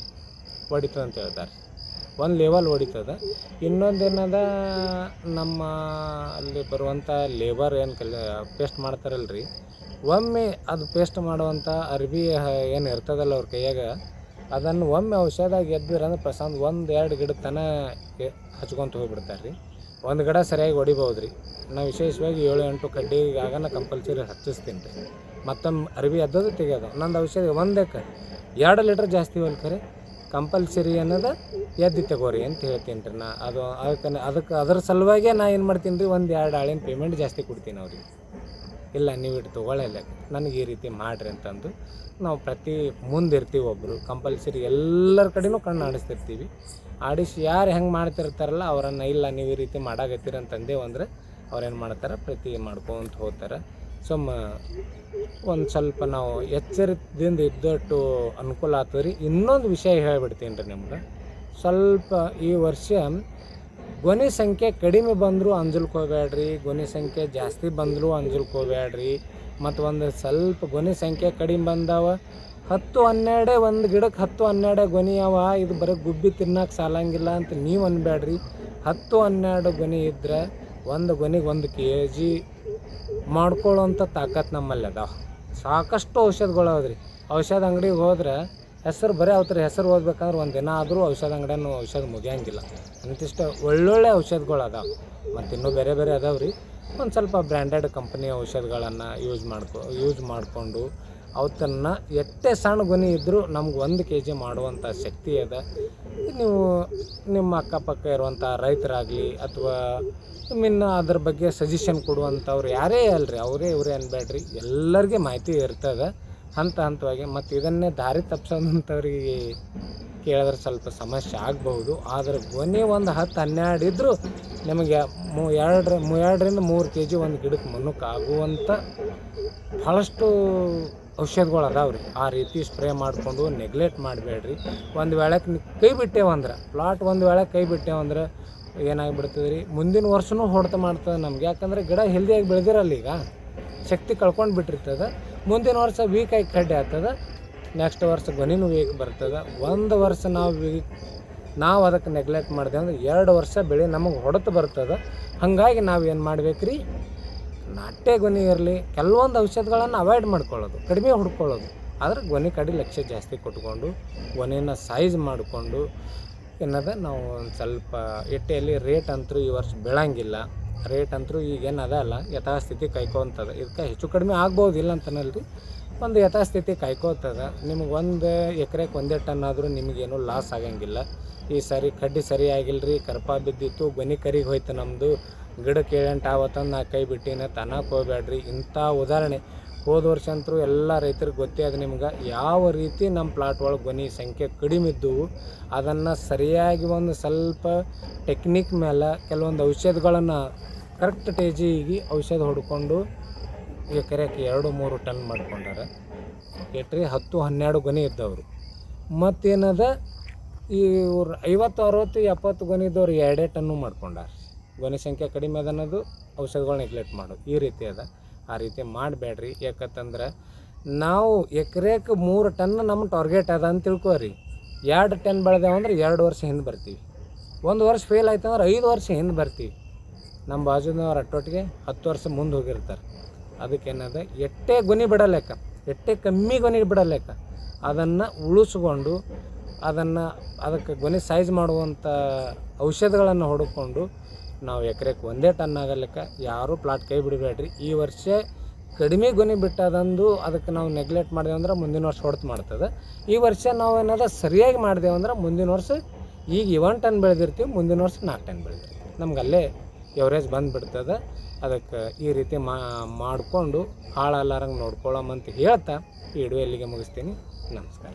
ಹೊಡಿತದೆ ಅಂತ ಹೇಳ್ತಾರೆ ಒಂದು ಲೆವೆಲ್ ಹೊಡಿತದೆ. ಇನ್ನೊಂದೇನದ, ನಮ್ಮ ಅಲ್ಲಿ ಬರುವಂಥ ಲೇಬರ್ ಏನು ಕಲ್ ಪೇಸ್ಟ್ ಮಾಡ್ತಾರಲ್ರಿ. ಒಮ್ಮೆ ಅದು ಪೇಸ್ಟ್ ಮಾಡುವಂಥ ಅರ್ಬಿ ಏನು ಇರ್ತದಲ್ಲ ಅವ್ರ ಕೈಯಾಗ ಅದನ್ನು ಒಮ್ಮೆ ಔಷಧಾಗ ಎದ್ದಿರ ಅಂದ್ರೆ ಪ್ರಶಾಂತ್ ಒಂದು ಎರಡು ಗಿಡ ತನ ಹಚ್ಕೊಂತ ಹೋಗ್ಬಿಡ್ತಾರೆ ರೀ ಒಂದು ಗಿಡ ಸರಿಯಾಗಿ ಹೊಡಿಬೋದು ರೀ ನಾವು ವಿಶೇಷವಾಗಿ ಏಳು ಎಂಟು ಕಡ್ಡಿಗೆ ಆಗನ ಕಂಪಲ್ಸರಿ ಹಚ್ಚಿಸ್ತೀನಿ ರೀ ಮತ್ತೊಮ್ಮೆ ಅರಿವಿ ಎದ್ದದು ತೆಗಿಯೋದು. ನಂದು ಔಷಧಿ ಒಂದಕ್ಕೆ ಎರಡು ಲೀಟ್ರ್ ಜಾಸ್ತಿ ಹೋಲ್ ಖರೆ ಕಂಪಲ್ಸರಿ ಅನ್ನೋದು ಎದ್ದು ತಗೋರಿ ಅಂತ ಹೇಳ್ತೀನಿ ರೀ ನಾ. ಅದು ಅದಕ್ಕೆ ಅದಕ್ಕೆ ಅದ್ರ ಸಲುವಾಗೇ ನಾ ಏನು ಮಾಡ್ತೀನಿ ರೀ ಒಂದು ಎರಡು ಆಳಿನ ಪೇಮೆಂಟ್ ಜಾಸ್ತಿ ಕೊಡ್ತೀನಿ ಅವ್ರಿಗೆ. ಇಲ್ಲ, ನೀವು ಇಟ್ಟು ತೊಗೊಳ್ಳಲ್ಲ ನನಗೆ ಈ ರೀತಿ ಮಾಡಿರಿ ಅಂತಂದು ನಾವು ಪ್ರತಿ ಮುಂದೆ ಇರ್ತೀವಿ ಒಬ್ಬರು ಕಂಪಲ್ಸರಿ ಎಲ್ಲರ ಕಡೆನೂ ಕಣ್ಣು ಆಡಿಸ್ತಿರ್ತೀವಿ. ಆಡಿಸಿ ಯಾರು ಹೆಂಗೆ ಮಾಡ್ತಿರ್ತಾರಲ್ಲ ಅವರನ್ನು, ಇಲ್ಲ, ನೀವು ಈ ರೀತಿ ಮಾಡಾಗತ್ತೀರ ಅಂತಂದೇವು ಅಂದರೆ ಅವ್ರೇನು ಮಾಡ್ತಾರೆ, ಪ್ರತಿ ಮಾಡ್ಕೊಂತ ಹೋಗ್ತಾರೆ. ಸುಮ್ಮ ಒಂದು ಸ್ವಲ್ಪ ನಾವು ಎಚ್ಚರಿಕೆಯಿಂದ ಇದ್ದಟ್ಟು ಅನುಕೂಲ ಆಗ್ತದೆ ರೀ ಇನ್ನೊಂದು ವಿಷಯ ಹೇಳ್ಬಿಡ್ತೀನಿ ರೀ ನಿಮ್ಗೆ. ಸ್ವಲ್ಪ ಈ ವರ್ಷ ಗೊನೆ ಸಂಖ್ಯೆ ಕಡಿಮೆ ಬಂದರೂ ಅಂಜಲ್ಕೋಬೇಡ್ರಿ ಧ್ವನಿ ಸಂಖ್ಯೆ ಜಾಸ್ತಿ ಬಂದರೂ ಅಂಜಲ್ಕೋಬೇಡ್ರಿ ಮತ್ತು ಒಂದು ಸ್ವಲ್ಪ ಗೊನೆ ಸಂಖ್ಯೆ ಕಡಿಮೆ ಬಂದಾವ, ಹತ್ತು ಹನ್ನೆರಡೇ ಒಂದು ಗಿಡಕ್ಕೆ ಹತ್ತು ಹನ್ನೆರಡೇ ಗೊನೆ ಅವ, ಇದು ಬರೀ ಗುಬ್ಬಿ ತಿನ್ನಕ್ಕೆ ಸಾಲಂಗಿಲ್ಲ ಅಂತ ನೀವು ಅನ್ಬೇಡ್ರಿ. ಹತ್ತು ಹನ್ನೆರಡು ಗೊನೆ ಇದ್ದರೆ ಒಂದು ಗೊನೆಗೆ ಒಂದು ಕೆ ಜಿ ಮಾಡ್ಕೊಳ್ಳೋಂಥ ತಾಕತ್ತು ನಮ್ಮಲ್ಲಿ ಅದಾವ. ಸಾಕಷ್ಟು ಔಷಧಗಳು ರೀ ಔಷಧ ಅಂಗಡಿಗೆ ಹೋದ್ರೆ ಹೆಸರು ಬರೀ ಅವ್ರ ಹೆಸರು ಓದ್ಬೇಕಂದ್ರೆ ಒಂದು ದಿನ ಆದರೂ ಔಷಧ ಅಂಗಡಿಯನ್ನು ಔಷಧ ಮುಗಿಯಂಗಿಲ್ಲ. ಅಂತಿಷ್ಟು ಒಳ್ಳೊಳ್ಳೆ ಔಷಧಗಳು ಅದಾವೆ ಮತ್ತು ಇನ್ನೂ ಬೇರೆ ಬೇರೆ ಅದಾವೆ ರೀ. ಒಂದು ಸ್ವಲ್ಪ ಬ್ರ್ಯಾಂಡೆಡ್ ಕಂಪ್ನಿಯ ಔಷಧಗಳನ್ನು ಯೂಸ್ ಮಾಡ್ಕೊ ಯೂಸ್ ಮಾಡಿಕೊಂಡು ಅವತ್ತನ್ನು ಎಷ್ಟೇ ಸಣ್ಣ ಗೊನಿ ಇದ್ದರೂ ನಮ್ಗೆ ಒಂದು ಕೆ ಜಿ ಮಾಡುವಂಥ ಶಕ್ತಿ ಅದ. ನೀವು ನಿಮ್ಮ ಅಕ್ಕಪಕ್ಕ ಇರುವಂಥ ರೈತರಾಗಲಿ ಅಥವಾ ಇನ್ನು ಅದ್ರ ಬಗ್ಗೆ ಸಜೆಷನ್ ಕೊಡುವಂಥವ್ರು ಯಾರೇ ಅಲ್ರಿ, ಅವರೇ ಇವರೇ ಅನ್ಬೇಡ್ರಿ. ಎಲ್ಲರಿಗೆ ಮಾಹಿತಿ ಇರ್ತದೆ. ಹಂತ ಹಂತವಾಗಿ ಮತ್ತು ಇದನ್ನೇ ದಾರಿ ತಪ್ಪಿಸೋದಂಥವ್ರಿಗೆ ಕೇಳಿದ್ರೆ ಸ್ವಲ್ಪ ಸಮಸ್ಯೆ ಆಗಬಹುದು. ಆದರೆ ಗೊನೆ ಒಂದು ಹತ್ತು ಹನ್ನೆರಡು ಇದ್ದರೂ ನಿಮಗೆ ಮೂ ಎರಡರ, ಮೂ ಎರಡರಿಂದ ಮೂರು ಕೆ ಜಿ ಒಂದು ಗಿಡಕ್ಕೆ ಮನುಕ್ಕೆ ಆಗುವಂಥ ಭಾಳಷ್ಟು ಔಷಧಗಳು ಅದಾವೆ ರೀ ಆ ರೀತಿ ಸ್ಪ್ರೇ ಮಾಡಿಕೊಂಡು ನೆಗ್ಲೆಕ್ಟ್ ಮಾಡಬೇಡ್ರಿ. ಒಂದು ವೇಳೆ ಕೈ ಬಿಟ್ಟೇವಂದ್ರೆ ಪ್ಲಾಟ್ ಒಂದು ವೇಳೆ ಕೈ ಬಿಟ್ಟೇವಂದ್ರೆ ಏನಾಗಿಬಿಡ್ತದೆ ರೀ ಮುಂದಿನ ವರ್ಷನೂ ಹೊಡೆತ ಮಾಡ್ತದೆ ನಮ್ಗೆ. ಯಾಕಂದರೆ ಗಿಡ ಹೆಲ್ದಿಯಾಗಿ ಬೆಳೆದಿರಲ್ಲ ಈಗ. ಶಕ್ತಿ ಕಳ್ಕೊಂಡು ಬಿಟ್ಟಿರ್ತದೆ. ಮುಂದಿನ ವರ್ಷ ವೀಕ್ ಆಗಿ ಕಡ್ಡೆ ಆಗ್ತದೆ. ನೆಕ್ಸ್ಟ್ ವರ್ಷ ಗೊನೆನೂ ವೀಕ್ ಬರ್ತದೆ. ಒಂದು ವರ್ಷ ನಾವು ವೀಕ್ ನಾವು ಅದಕ್ಕೆ ನೆಗ್ಲೆಕ್ಟ್ ಮಾಡಿದೆ ಅಂದ್ರೆ ಎರಡು ವರ್ಷ ಬೆಳೆ ನಮಗೆ ಹೊಡೆತು ಬರ್ತದೆ. ಹಾಗಾಗಿ ನಾವು ಏನು ಮಾಡ್ಬೇಕು ರೀ ನಾಟ್ಯ ಗೊನೆ ಇರಲಿ, ಕೆಲವೊಂದು ಔಷಧಗಳನ್ನು ಅವಾಯ್ಡ್ ಮಾಡ್ಕೊಳ್ಳೋದು, ಕಡಿಮೆ ಹುಡ್ಕೊಳ್ಳೋದು. ಆದರೆ ಗೊನೆ ಕಡೆ ಲಕ್ಷ್ಯ ಜಾಸ್ತಿ ಕೊಟ್ಕೊಂಡು ಗೊನೆನ ಸೈಜ್ ಮಾಡಿಕೊಂಡು, ಏನದ ನಾವು ಒಂದು ಸ್ವಲ್ಪ ಎಟ್ಟೆಯಲ್ಲಿ ರೇಟ್ ಅಂತೂ ಈ ವರ್ಷ ಬೀಳಂಗಿಲ್ಲ. ರೇಟ್ ಅಂತೂ ಈಗೇನು ಅದ ಅಲ್ಲ, ಯಥಾಸ್ಥಿತಿ ಕೈಕೋತದ ಇದಕ್ಕೆ ಹೆಚ್ಚು ಕಡಿಮೆ ಆಗ್ಬೋದು ಇಲ್ಲ ಅಂತನಲ್ರಿ. ಒಂದು ಯಥಾಸ್ಥಿತಿ ಕಾಯ್ಕೋತದ. ನಿಮ್ಗೆ ಒಂದು ಎಕರೆಗೆ ಒಂದೇ ಟನ್ ಆದರೂ ನಿಮಗೇನು ಲಾಸ್ ಆಗಂಗಿಲ್ಲ. ಈ ಸರಿ ಕಡ್ಡಿ ಸರಿ ಆಗಿಲ್ಲರಿ ಕರ್ಪ ಬಿದ್ದಿತ್ತು, ಬನಿ ಕರಿಗೆ ಹೋಯ್ತು ನಮ್ಮದು ಗಿಡಕ್ಕೆ ಏಳೆಂಟು ಆವತ್ತಂದು ನಾ ಕೈ ಬಿಟ್ಟಿನ ತನಕ ಹೋಗ್ಬೇಡ್ರಿ ಇಂಥ ಉದಾಹರಣೆ. ಹೋದ ವರ್ಷ ಅಂತೂ ಎಲ್ಲ ರೈತರಿಗೆ ಗೊತ್ತೇ ಅದು ನಿಮ್ಗೆ. ಯಾವ ರೀತಿ ನಮ್ಮ ಪ್ಲಾಟ್ ಒಳಗೆ ಗೊನೆ ಸಂಖ್ಯೆ ಕಡಿಮೆ ಇದ್ದವು, ಅದನ್ನು ಸರಿಯಾಗಿ ಒಂದು ಸ್ವಲ್ಪ ಟೆಕ್ನಿಕ್ ಮೇಲೆ ಕೆಲವೊಂದು ಔಷಧಗಳನ್ನು ಕರೆಕ್ಟ್ ಟೇಜಿಗೆ ಔಷಧ ಹೊಡ್ಕೊಂಡು ಎಕರೆಗೆ ಎರಡು, ಮೂರು ಟನ್ ಮಾಡ್ಕೊಂಡಾರೆ. ಎಟ್ರಿ ಹತ್ತು, ಹನ್ನೆರಡು ಗೊನೆ ಇದ್ದವರು. ಮತ್ತೇನದ? ಈ ಐವತ್ತು, ಅರವತ್ತು, ಎಪ್ಪತ್ತು ಗೊನೆ ಇದ್ದವ್ರು ಎರಡೇ ಟನ್ನು ಮಾಡ್ಕೊಂಡಾರೆ. ಗೊನೆ ಸಂಖ್ಯೆ ಕಡಿಮೆ ಅದನ್ನೋದು ಔಷಧಗಳು ನೆಗ್ಲೆಕ್ಟ್ ಮಾಡೋದು ಈ ರೀತಿ ಅದ. ಆ ರೀತಿ ಮಾಡಬೇಡ್ರಿ. ಯಾಕತ್ತಂದ್ರೆ ನಾವು ಎಕರೆಗೆ ಮೂರು ಟನ್ ನಮ್ಮ ಟಾರ್ಗೆಟ್ ಅದ ಅಂತ ತಿಳ್ಕೊರಿ. ಎರಡು ಟನ್ ಬೆಳೆದೇವು ಅಂದ್ರೆ ಎರಡು ವರ್ಷ ಹಿಂದೆ ಬರ್ತೀವಿ. ಒಂದು ವರ್ಷ ಫೇಲ್ ಆಯ್ತು ಅಂದ್ರೆ ಐದು ವರ್ಷ ಹಿಂದೆ ಬರ್ತೀವಿ. ನಮ್ಮ ಬಾಜುನವ್ರ ಅಟ್ಟೊಟ್ಟಿಗೆ ಹತ್ತು ವರ್ಷ ಮುಂದೆ ಹೋಗಿರ್ತಾರೆ. ಅದಕ್ಕೇನದ ಎಟ್ಟೇ ಗೊನೆ ಬಿಡಲೇಕ ಎಟ್ಟೇ ಕಮ್ಮಿ ಗೊನೆ ಬಿಡಲೇಕ, ಅದನ್ನು ಉಳಿಸ್ಕೊಂಡು ಅದನ್ನು ಅದಕ್ಕೆ ಗೊನೆ ಸೈಜ್ ಮಾಡುವಂಥ ಔಷಧಗಳನ್ನು ಹೊಡ್ಕೊಂಡು ನಾವು ಎಕರೆಗೆ ಒಂದೇ ಟನ್ ಆಗಲಿಕ್ಕ ಯಾರೂ ಪ್ಲಾಟ್ ಕೈ ಬಿಡಬೇಡ್ರಿ. ಈ ವರ್ಷ ಕಡಿಮೆ ಗೊನೆ ಬಿಟ್ಟದಂದು ಅದಕ್ಕೆ ನಾವು ನೆಗ್ಲೆಕ್ಟ್ ಮಾಡಿದೆವು ಅಂದ್ರೆ ಮುಂದಿನ ವರ್ಷ ಹೊಡೆತು ಮಾಡ್ತದೆ. ಈ ವರ್ಷ ನಾವು ಏನದ ಸರಿಯಾಗಿ ಮಾಡಿದೆವು ಅಂದ್ರೆ ಮುಂದಿನ ವರ್ಷ ಈಗ ಇವನ್ ಟನ್ ಬೆಳೆದಿರ್ತೀವಿ, ಮುಂದಿನ ವರ್ಷ ನಾಲ್ಕು ಟನ್ ಬೆಳೆದಿರ್ತೀವಿ. ನಮ್ಗೆ ಅಲ್ಲೇ ಎವರೇಜ್ ಬಂದುಬಿಡ್ತದೆ ಅದಕ್ಕೆ ಈ ರೀತಿ ಮಾಡಿಕೊಂಡು ಹಾಳಲ್ಲಾರಂಗೆ ನೋಡ್ಕೊಳ್ಳೋಮಂತ ಹೇಳ್ತಾ ಈ ವಿಡಿಯೋ ಇಲ್ಲಿಗೆ ಮುಗಿಸ್ತೀನಿ. ನಮಸ್ಕಾರ.